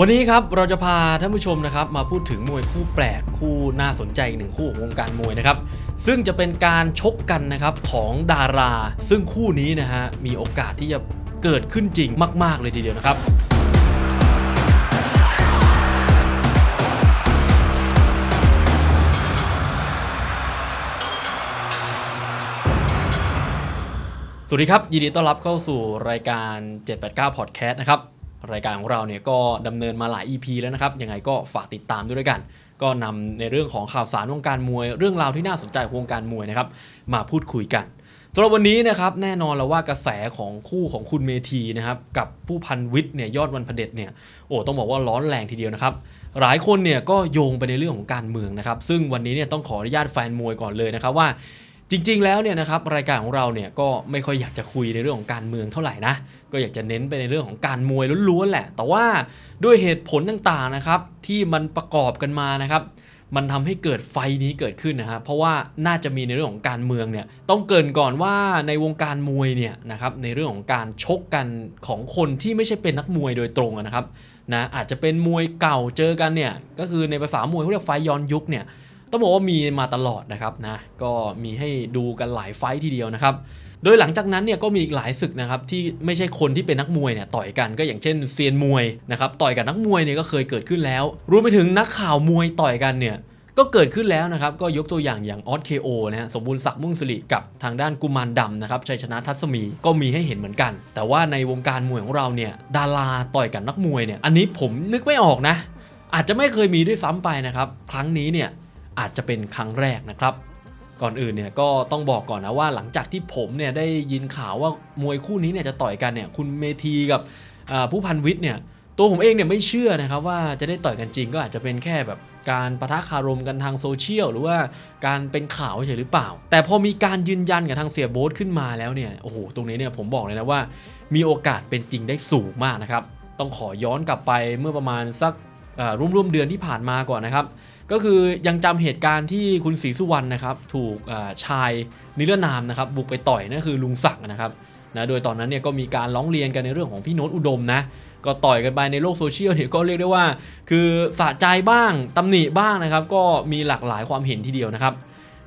วันนี้ครับเราจะพาท่านผู้ชมนะครับมาพูดถึงมวยคู่แปลกคู่น่าสนใจอีกหนึ่งคู่ของวงการมวยนะครับซึ่งจะเป็นการชกกันนะครับของดารา ซึ่งคู่นี้นะฮะมีโอกาสที่จะเกิดขึ้นจริงมาก ๆ เลยทีเดียวนะครับสวัสดีครับ ยินดีต้อนรับเข้าสู่รายการ 789 Podcast นะครับ รายการของเราเนี่ยก็ดำเนินมาหลาย EP แล้วนะครับ ยังไงก็ฝากติดตามด้วยกัน ก็นำในเรื่องของข่าวสารวงการมวย เรื่องราวที่น่าสนใจวงการมวยนะครับ มาพูดคุยกันสำหรับวันนี้นะครับแน่นอนแล้วว่ากระแสของคู่ของคุณเมทีนะครับกับผู้พันวิทย์เนี่ยยอดวันพเด็จเนี่ยโอ้ต้องบอกว่าร้อนแรงทีเดียวนะครับหลายคนเนี่ยก็โยงไปในเรื่องของการเมืองนะครับซึ่งวันนี้เนี่ยต้องขออนุญาตแฟนมวยก่อนเลยนะครับว่า จริงๆ แล้วเนี่ยนะครับรายการของเราเนี่ยก็ไม่ค่อยอยากจะคุยในเรื่องของการเมืองเท่าไหร่นะก็อยากจะเน้นไปในเรื่องของการมวยล้วนๆแหละ แต่ว่าด้วยเหตุผลต่างๆนะครับที่มันประกอบกันมานะครับ มันทำให้เกิดไฟนี้เกิดขึ้นนะครับเพราะว่าน่าจะมีในเรื่องของการเมืองเนี่ยต้องเกินก่อนว่าในวงการมวยเนี่ยนะครับในเรื่องของการชกกันของคนที่ไม่ใช่เป็นนักมวยโดยตรงนะครับนะอาจจะเป็นมวยเก่าเจอกันเนี่ยก็คือในภาษามวยเขาเรียกไฟย้อนยุคเนี่ย ต้องบอกว่ามีมาตลอดนะครับนะก็มีให้ดูกันหลายไฟท์ทีเดียวนะครับโดยหลังจากนั้นเนี่ยก็มีอีกหลายศึกนะครับที่ไม่ใช่คนที่เป็นนักมวยเนี่ยต่อยกันก็อย่างเช่นเซียนมวยนะครับต่อยกับนักมวยเนี่ยก็เคยเกิดขึ้นแล้ว รวมไปถึงนักข่าวมวยต่อยกันเนี่ยก็เกิดขึ้นแล้วนะครับ ก็ยกตัวอย่างอย่างออสเคโอนะฮะสมบูรณ์ศักดิ์มุ่งสิริกับทางด้านกุมารดำนะครับชัยชนะทัศมีก็มีให้เห็นเหมือนกัน แต่ว่าในวงการมวยของเราเนี่ยดาราต่อยกับนักมวยเนี่ยอันนี้ผมนึกไม่ออกนะ อาจจะไม่เคยมีด้วยซ้ำไปนะครับ ครั้งนี้เนี่ย อาจจะเป็นครั้งแรกนะครับ ก่อนอื่นเนี่ยก็ต้องบอกก่อนนะว่าหลังจากที่ผมเนี่ยได้ยินข่าวว่ามวยคู่นี้เนี่ยจะต่อยกันเนี่ยคุณเมทีกับผู้พันวิทย์เนี่ยตัวผมเองเนี่ยไม่เชื่อนะครับว่าจะได้ต่อยกันจริงก็อาจจะเป็นแค่แบบการประทะคารมกันทางโซเชียลหรือว่าการเป็นข่าวเฉยหรือเปล่า แต่พอมีการยืนยันกับทางเสียโบ๊ทขึ้นมาแล้วเนี่ยโอ้โหตรงนี้เนี่ยผมบอกเลยนะว่า มีโอกาสเป็นจริงได้สูงมากนะครับ ต้องขอย้อนกลับไปเมื่อประมาณสัก ร่วมๆเดือนที่ผ่านมาก่อนนะครับก็คือยังจำเหตุการณ์ที่คุณศรีสุวรรณนะครับถูกชายนิรนามนะครับบุกไปต่อยนั่นคือลุงศักดิ์นะครับนะโดยตอนนั้นเนี่ยก็มีการร้องเรียนกันในเรื่องของพี่โน้ตอุดมนะก็ต่อยกันไปในโลกโซเชียลเนี่ยก็เรียกได้ว่า คือสะใจบ้างตำหนิบ้างนะครับ ก็มีหลากหลายความเห็นทีเดียวนะครับ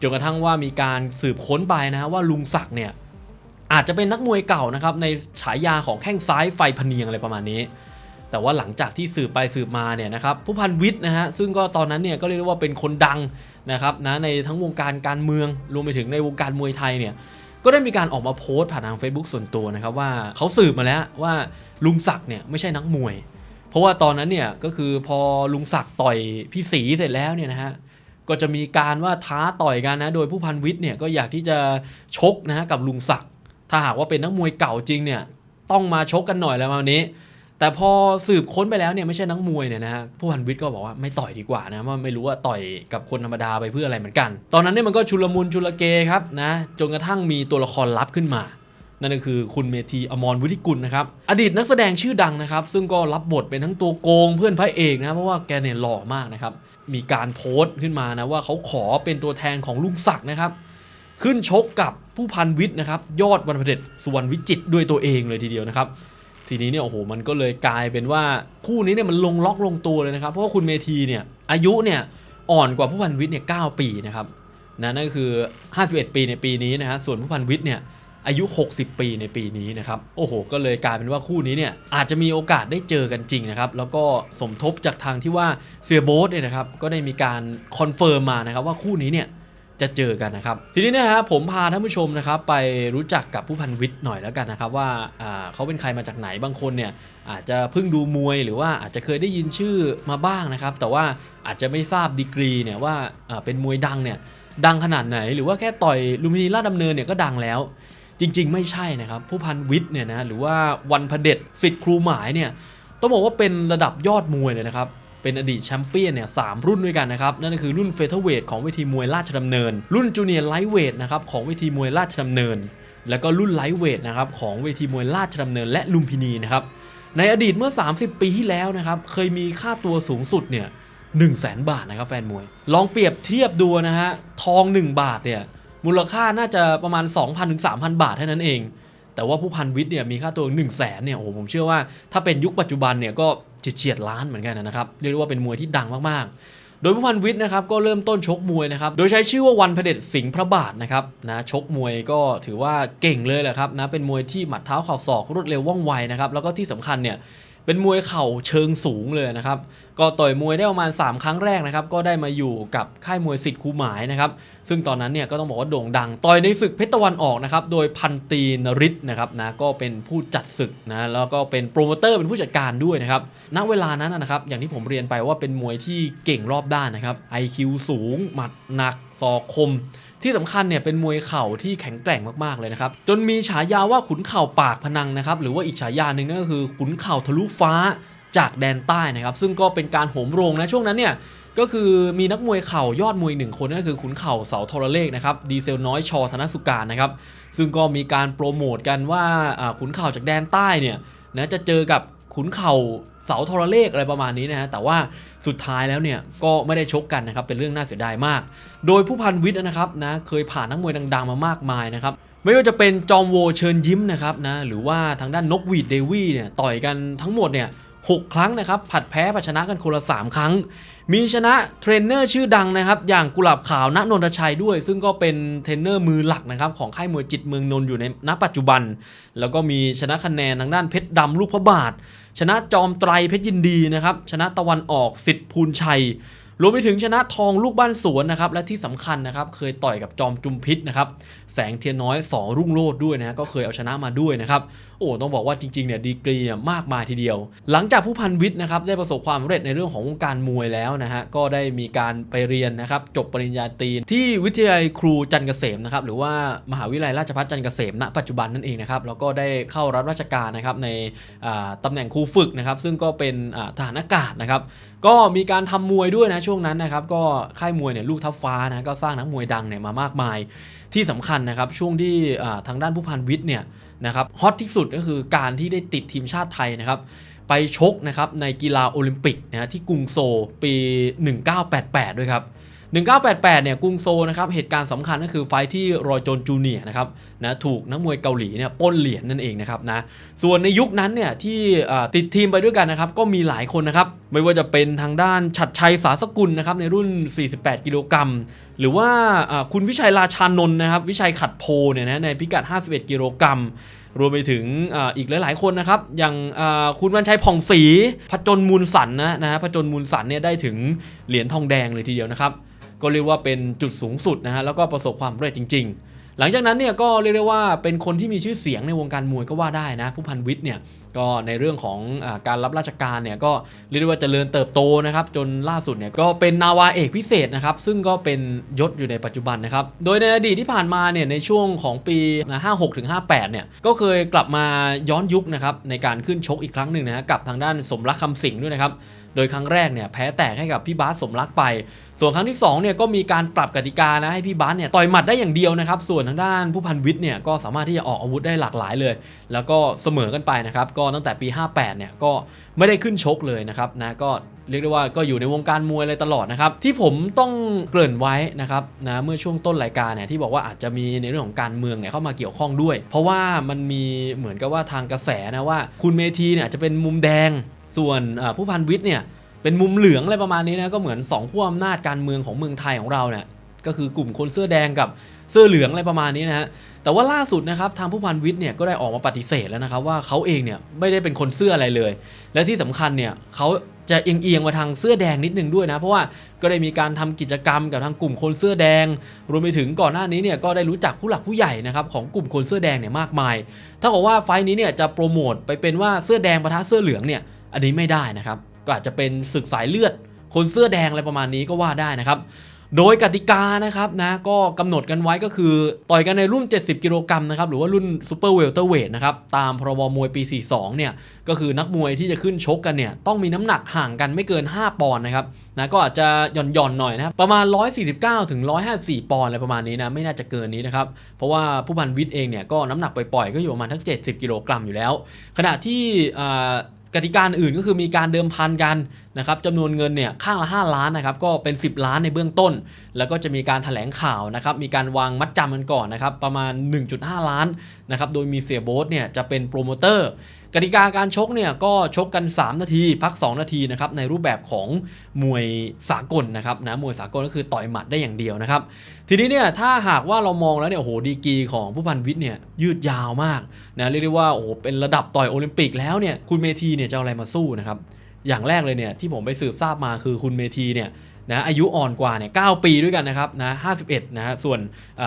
จนกระทั่งว่ามีการสืบค้นไปนะฮะว่าลุงศักดิ์เนี่ยอาจจะเป็นนักมวยเก่านะครับในฉายาของแข้งซ้ายไฟพเนียงอะไรประมาณนี้ แต่ว่าหลังจากที่สืบไปสืบมาเนี่ยนะครับผู้พันวิทย์นะฮะซึ่งก็ตอนนั้นเนี่ยก็เรียกได้ว่าเป็นคนดังนะครับนะในทั้งวงการการเมืองรวมไปถึงในวงการมวยไทยเนี่ยก็ได้มีการออกมาโพสต์ผ่านทาง Facebook ส่วนตัวนะครับว่าเขาสืบมาแล้วว่าลุงศักดิ์เนี่ยไม่ใช่นักมวย เพราะว่าตอนนั้นเนี่ยก็คือพอลุงศักดิ์ต่อยพี่ศรีเสร็จแล้วเนี่ยนะฮะก็จะมีการว่าท้าต่อยกันนะโดยผู้พันวิทย์เนี่ยก็อยากที่จะชกนะฮะกับลุงศักดิ์ถ้าหากว่าเป็นนักมวยเก่าจริงเนี่ยต้องมาชกกันหน่อยแล้ววันนี้ แต่พอสืบค้นไปแล้วเนี่ยไม่ใช่นักมวยเนี่ยนะฮะผู้พันวิทย์ก็บอกว่าไม่ต่อยดีกว่านะว่าไม่รู้ว่าต่อยกับคนธรรมดาไปเพื่ออะไรเหมือนกัน ตอนนั้นเนี่ยมันก็ชุลมุนชุลเกครับนะจนกระทั่งมีตัวละครลับขึ้นมา นั่นก็คือคุณเมธีอมรวุฒิกุลนะครับอดีตนักแสดงชื่อดังนะครับซึ่งก็รับบทเป็นทั้งตัวโกงเพื่อนพระเอกนะเพราะว่าแกเนี่ยหล่อมากนะครับมีการโพสต์ขึ้นมานะว่าเขาขอเป็นตัวแทนของลุงศักดิ์นะครับขึ้นชกกับผู้พันวิทย์นะครับยอดวันพเด็จสุวรรณวิจิตด้วยตัวเองเลยทีเดียวนะครับ ทีนี้เนี่ยโอ้โหมันก็เลยกลายเป็นว่าคู่นี้เนี่ยมันลงล็อกลงตัวเลยนะครับ เพราะว่าคุณเมธีเนี่ยอายุเนี่ยอ่อนกว่าผู้พันวิทย์เนี่ย9ปีนะครับนะนั่นก็คือ 51 ปีในปีนี้นะฮะส่วนผู้พันวิทย์เนี่ยอายุ 60 ปีในปีนี้นะครับ โอ้โห ก็เลยกลายเป็นว่าคู่นี้เนี่ยอาจจะมีโอกาสได้เจอกันจริงนะครับ แล้วก็สมทบจากทางที่ว่าเซียโบสเนี่ยนะครับ ก็ได้มีการคอนเฟิร์มมานะครับว่าคู่นี้เนี่ย จะเจอกันนะครับ ทีนี้เนะฮะผมพาท่านผู้ชมนะครับไปรู้จักกับผู้พันวิทย์หน่อยแล้วกันนะครับว่าเขาเป็นใครมาจากไหนบางคนเนี่ยอาจจะเพิ่งดูมวยหรือว่าอาจจะเคยได้ยินชื่อมาบ้างนะครับ แต่ว่าอาจจะไม่ทราบดีกรีเนี่ยว่าเป็นมวยดังเนี่ยดังขนาดไหน หรือว่าแค่ต่อยลุมพินีลาดดำเนินเนี่ยก็ดังแล้ว จริง ๆ ไม่ใช่นะครับ ผู้พันวิทย์เนี่ยนะหรือว่าวันพเด็จสิทธิ์ครูหมายเนี่ยต้องบอกว่าเป็นระดับยอดมวยเลยนะครับ เป็นอดีตแชมเปี้ยนเนี่ยสามรุ่นด้วยกันนะครับ นั่นก็คือรุ่นเฟเธอร์เวทของเวทีมวยราชดำเนิน รุ่นจูเนียร์ไลท์เวทนะครับของเวทีมวยราชดำเนิน แล้วก็รุ่นไลท์เวทนะครับของเวทีมวยราชดำเนิน และลุมพินีนะครับในอดีตเมื่อ 30 ปีที่แล้วนะครับเคยมีค่าตัวสูงสุดเนี่ย1 0 0 0 0แบาทนะครับแฟนมวย ลองเปรียบเทียบดูนะฮะทอง 1 บาทเนี่ยมูลค่าน่าจะประมาณ 2,000ถึง3,000 บาทเท่านั้นเอง แต่ว่าผู้พันวิทย์เนี่ยมีค่าตัว1 0 0 0 0แสนเนี่ยโอ้โหผมเชื่อว่าถ้าเป็นยุคปัจจุบันเนี่ยก็ เฉียดล้านเหมือนกันนะครับเรียกได้ว่าเป็นมวยที่ดังมากๆ โดยผู้พันวิทย์นะครับก็เริ่มต้นชกมวยนะครับโดยใช้ชื่อว่าวันเผด็จสิงห์พระบาทนะครับนะชกมวยก็ถือว่าเก่งเลยแหละครับนะเป็นมวยที่หมัดเท้าเข่าศอกรวดเร็วว่องไวนะครับแล้วก็ที่สำคัญเนี่ย เป็นมวยเข่าเชิงสูงเลยนะครับ ก็ต่อยมวยได้ประมาณ 3 ครั้งแรกนะครับ ก็ได้มาอยู่กับค่ายมวยสิทธิ์คูหมายนะครับ ซึ่งตอนนั้นเนี่ยก็ต้องบอกว่าโด่งดัง ต่อยในศึกเพชรตะวันออกนะครับ โดยพันตีนริศนะครับนะ ก็เป็นผู้จัดศึกนะ แล้วก็เป็นโปรโมเตอร์เป็นผู้จัดการด้วยนะครับ ณ เวลานั้นนะครับ อย่างที่ผมเรียนไปว่าเป็นมวยที่เก่งรอบด้านนะครับ IQ สูง หมัดหนัก ศอกคม ที่สำคัญเนี่ยเป็นมวยเข่าที่แข็งแกร่งมากๆเลยนะครับ จนมีฉายาว่าขุนเข่าปากพนังนะครับ หรือว่าอีกฉายาหนึ่งนั่นก็คือขุนเข่าทะลุฟ้าจากแดนใต้นะครับ ซึ่งก็เป็นการโหมโรงนะช่วงนั้นเนี่ยก็คือมีนักมวยเข่ายอดมวยหนึ่งคนนั่นก็คือขุนเข่าเสาทรเลขนะครับดีเซลน้อยชอธนสุการนะครับ ซึ่งก็มีการโปรโมทกันว่าอ่าขุนเข่าจากแดนใต้เนี่ยนะจะเจอกับขุนเข่า เสาทรเลขอะไรประมาณนี้นะฮะแต่ว่าสุดท้ายแล้วเนี่ยก็ไม่ได้ชกกันนะครับเป็นเรื่องน่าเสียดายมาก โดยผู้พันวิทย์นะครับนะเคยผ่านนักมวยดัง ๆ มามากมายนะครับไม่ว่าจะเป็นจอมโวเชิญยิ้มนะครับนะหรือว่าทางด้านนกวีดเดวี่เนี่ยต่อยกันทั้งหมดเนี่ยหกครั้งนะครับผัดแพ้ผัดชนะกันคนละ 3 ครั้ง มีชนะเทรนเนอร์ชื่อดังนะครับ อย่างกุหลาบขาวณนนทชัยด้วย ซึ่งก็เป็นเทรนเนอร์มือหลักนะครับ ของค่ายมวยจิตเมืองนนท์อยู่ในณปัจจุบัน แล้วก็มีชนะคะแนนทางด้านเพชรดำลูกพระบาท ชนะจอมไตรเพชรยินดีนะครับ ชนะตะวันออกสิทธิ์ภูลชัย รวมไปถึงชนะทองลูกบ้านสวนนะครับ และที่สำคัญนะครับ เคยต่อยกับจอมจุมพิษนะครับ แสงเทียนน้อยสอรุ่งโรดด้วยนะฮะก็เคยเอาชนะมาด้วยนะครับ อ้ต้องบอกว่าจริงๆเนี่ยดีกรีเนี่ยมากมายทีเดียว หลังจากผู้พันวิทย์นะครับได้ประสบความสำเร็จในเรื่องของวงการมวยแล้วนะฮะก็ได้มีการไปเรียนนะครับจบปริญญาตรีที่วิทยาลัยครูจันทร์เกษมนะครับหรือว่ามหาวิทยาลัยราชภัฏจันทร์เกษมณปัจจุบันนั่นเองนะครับแล้วก็ได้เข้ารับราชการนะครับในอ่าตำแหน่งครูฝึกนะครับซึ่งก็เป็นอ่าทหารอากาศนะครับก็มีการทำมวยด้วยนะช่วงนั้นนะครับก็ค่ายมวยเนี่ยลูกทัพฟ้านะก็สร้างนักมวยดังเนี่ยมามากมาย ที่สำคัญนะครับช่วงที่ทางด้านผู้พันวิทย์เนี่ยนะครับฮอตที่สุดก็คือการที่ได้ติดทีมชาติไทยนะครับไปชกนะครับในกีฬาโอลิมปิกนะฮะที่กรุงโซลปี 1988 ด้วยครับ 1988 เนี่ยกรุงโซนะครับเหตุการณ์สำคัญก็คือไฟที่รอยโจนจูเนียนะครับนะถูกนักมวยเกาหลีเนี่ยป้นเหรียญนั่นเองนะครับนะส่วนในยุคนั้นเนี่ยที่ติดทีมไปด้วยกันนะครับก็มีหลายคนนะครับไม่ว่าจะเป็นทางด้านฉัดชัยสาสกุลนะครับในรุ่น 48 กิโลกรัมหรือว่าคุณวิชัยราชานนท์นะครับวิชัยขัดโพเนี่ยนะในพิกัด 51 กิโลกรัมรวมไปถึงออีกหลาย ๆ คนนะครับ อย่างคุณวันชัยผ่องศรีพจนมูลสันนะนะฮะพจนมูลสันเนี่ยได้ถึงเหรียญทองแดงเลยทีเดียวนะครับ ก็เรียกว่าเป็นจุดสูงสุดนะฮะแล้วก็ประสบความสำเร็จจริง ๆ หลังจากนั้นเนี่ยก็เรียกได้ว่าเป็นคนที่มีชื่อเสียงในวงการมวยก็ว่าได้นะผู้พันวิทย์เนี่ย ก็ในเรื่องของอการรับราชการเนี่ยก็เรียกได้ว่าเจริญเติบโตนะครับ จนล่าสุดเนี่ยก็เป็นนาวาเอกพิเศษนะครับ ซึ่งก็เป็นยศอยู่ในปัจจุบันนะครับ โดยในอดีตที่ผ่านมาเนี่ยในช่วงของปี 56ถึง58 เนี่ยก็เคยกลับมาย้อนยุคนะครับในการขึ้นชกอีกครั้งหนึ่งนะฮะกับทางด้านสมรักคำสิงห์ด้วยนะครับโดยครั้งแรกเนี่ยแพ้แตกให้กับพี่บาสสมรักไป ส่วนครั้งที่2เนี่ยก็มีการปรับกติกานะให้พี่บาสเนี่ยต่อยหมัดได้อย่างเดียวนะครับ ส่วนทางด้านผู้พันวิทย์เนี่ยก็สามารถที่จะออกอาวุธได้หลากหลายเลย แล้วก็เสมอกันไปนะครับ ก็ตั้งแต่ปี 58 เนี่ยก็ไม่ได้ขึ้นชกเลยนะครับนะก็เรียกได้ว่าก็อยู่ในวงการมวยอะไรตลอดนะครับ ที่ผมต้องเกริ่นไว้นะครับนะเมื่อช่วงต้นรายการเนี่ยที่บอกว่าอาจจะมีในเรื่องของการเมืองเนี่ยเข้ามาเกี่ยวข้องด้วย เพราะว่ามันมีเหมือนกับว่าทางกระแสนะว่า คุณเมธีเนี่ยจะเป็นมุมแดงส่วนผู้พันวิทย์เนี่ยเป็นมุมเหลืองอะไรประมาณนี้นะก็เหมือน2ขั้วอำนาจการเมืองของเมืองไทยของเราเนี่ยก็คือกลุ่มคนเสื้อแดงกับเสื้อเหลืองอะไรประมาณนี้นะฮะ แต่ว่าล่าสุดนะครับทางผู้พันวิทย์เนี่ยก็ได้ออกมาปฏิเสธแล้วนะครับว่าเขาเองเนี่ยไม่ได้เป็นคนเสื้ออะไรเลย และที่สำคัญเนี่ยเขาจะเอียงๆมาทางเสื้อแดงนิดนึงด้วยนะ เพราะว่าก็ได้มีการทำกิจกรรมกับทางกลุ่มคนเสื้อแดง รวมไปถึงก่อนหน้านี้เนี่ยก็ได้รู้จักผู้หลักผู้ใหญ่นะครับของกลุ่มคนเสื้อแดงเนี่ยมากมายถ้าบอกว่าไฟนี้เนี่ยจะโปรโมทไปเป็นว่าเสื้อแดงปะทะเสื้อเหลืองเนี่ยอันนี้ไม่ได้นะครับก็อาจจะเป็นศึกสายเลือดคนเสื้อแดงอะไรประมาณนี้ก็ว่าได้นะครับ โดยกติกานะครับนะก็กำหนดกันไว้ก็คือ ต่อยกันในรุ่น 70 กิโลกรัมนะครับหรือว่ารุ่นซูเปอร์เวลเตอร์เวทนะครับตามพรบมวยปี 42 เนี่ยก็คือนักมวยที่จะขึ้นชกกันเนี่ยต้องมีน้ำหนักห่างกันไม่เกิน 5 ปอนด์นะครับนะก็อาจจะหย่อนหย่อนๆหน่อยนะรประมาณ 149ถึง154 ปอนด์อะไรประมาณนี้นะไม่น่าจะเกินนี้นะครับเพราะว่าผู้พันวิทย์เองเนี่ยก็น้ำหนักปล่อยๆก็อยู่ประมาณทั้ง 70 กิโลกรัมอยู่แล้ว ขณะที่กติกาอื่นก็คือมีการเดิมพันกันนะครับจำนวนเงินเนี่ยข้างละ 5 ล้านนะครับก็เป็น 10 ล้านในเบื้องต้น แล้วก็จะมีการถแถลงข่าวนะครับมีการวางมัดจำกันก่อนนะครับประมาณ 1.5 ล้านนะครับโดยมีเสียโบ๊ทเนี่ยจะเป็นโปรโมเตอร์กติกาการชกเนี่ยก็ชกกัน 3 นาที พัก 2 นาทีนะครับในรูปแบบของมวยสากลนะครับนะมวยสากลก็คือต่อยหมัดได้อย่างเดียวนะครับ ทีนี้เนี่ยถ้าหากว่าเรามองแล้วเนี่ยโอ้โหดีกีของผู้พันวิทย์เนี่ยยืดยาวมากนะเรียกได้ว่าโอ้โหเป็นระดับต่อยโอลิมปิกแล้วเนี่ยคุณเมธีเนี่ยจะเอาอะไรมาสู้นะครับ อย่างแรกเลยเนี่ยที่ผมไปสืบทราบมาคือคุณเมธีเนี่ยนะอายุอ่อนกว่าเนี่ย9ปีด้วยกันนะครับนะ51นะฮะส่วน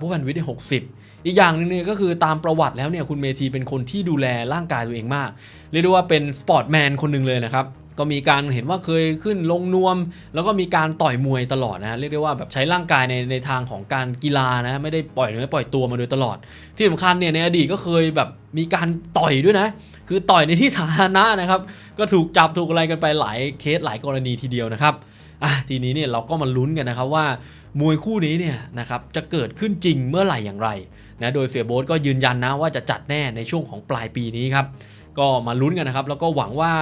ผู้พันวิทย์เนี่ย60อีกอย่างหนึงเนี่ยก็คือตามประวัติแล้วเนี่ยคุณเมธีเป็นคนที่ดูแลร่างกายตัวเองมาก เรียกได้ว่าเป็นสปอร์ตแมนคนหนึ่งเลยนะครับก็มีการเห็นว่าเคยขึ้นลงนวม แล้วก็มีการต่อยมวยตลอดนะเรียกได้ว่าแบบใช้ร่างกายในในทางของการกีฬานะไม่ได้ปล่อยเนื้อปล่อยตัวมาโดยตลอด ที่สำคัญเนี่ยในอดีตก็เคยแบบมีการต่อยด้วยนะ คือต่อยในที่สาธารณะนะครับ ก็ถูกจับถูกอะไรกันไปหลายเคสหลายกรณีทีเดียวนะครับอะทีนี้เนี่ยเราก็มาลุ้นกันนะครับว่ามวยคู่นี้เนี่ยนะครับจะเกิดขึ้นจริงเมื่อไหร่อย่างไรนะโดยเสียโบ๊ทก็ยืนยันนะว่าจะจัดแน่ในช่วงของปลายปีนี้ครับ ก็มาลุ้นกันนะครับ แล้วก็หวังว่า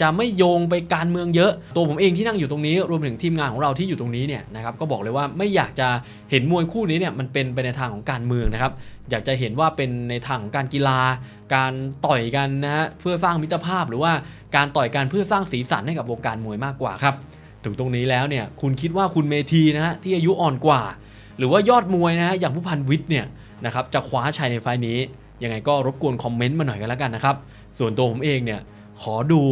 จะไม่โยงไปการเมืองเยอะ ตัวผมเองที่นั่งอยู่ตรงนี้ รวมถึงทีมงานของเราที่อยู่ตรงนี้เนี่ยนะครับก็บอกเลยว่าไม่อยากจะเห็นมวยคู่นี้เนี่ยมันเป็นไปในทางของการเมืองนะครับอยากจะเห็นว่าเป็นในทางของการกีฬา การต่อยกันนะฮะเพื่อสร้างมิตรภาพหรือว่าการต่อยกันเพื่อสร้างสีสันให้กับวงการมวยมากกว่าครับถึงตรงนี้แล้วเนี่ยคุณคิดว่าคุณเมธีนะฮะที่อายุอ่อนกว่า หรือว่ายอดมวยนะฮะอย่างผู้พันวิทย์เนี่ยนะครับจะคว้าชัยในไฟล์นี้ยังไงก็รบกวนคอมเมนต์มาหน่อยกันแล้วกันนะครับส่วนตัวผมเองเนี่ยขอดู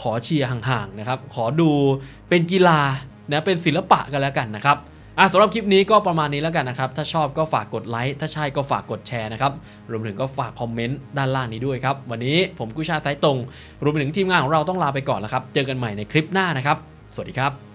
ขอเชียร์ห่างๆนะครับ ขอดูเป็นกีฬานะเป็นศิลปะกันแล้วกันนะครับอะสำหรับคลิปนี้ก็ประมาณนี้แล้วกันนะครับ ถ้าชอบก็ฝากกดไลค์ถ้าใช่ก็ฝากกดแชร์นะครับรวมถึงก็ฝากคอมเมนต์ด้านล่างนี้ด้วยครับ วันนี้ผมกุชาติสายตรง รวมถึงทีมงานของเราต้องลาไปก่อนแล้วครับ เจอกันใหม่ในคลิปหน้านะครับ สวัสดีครับ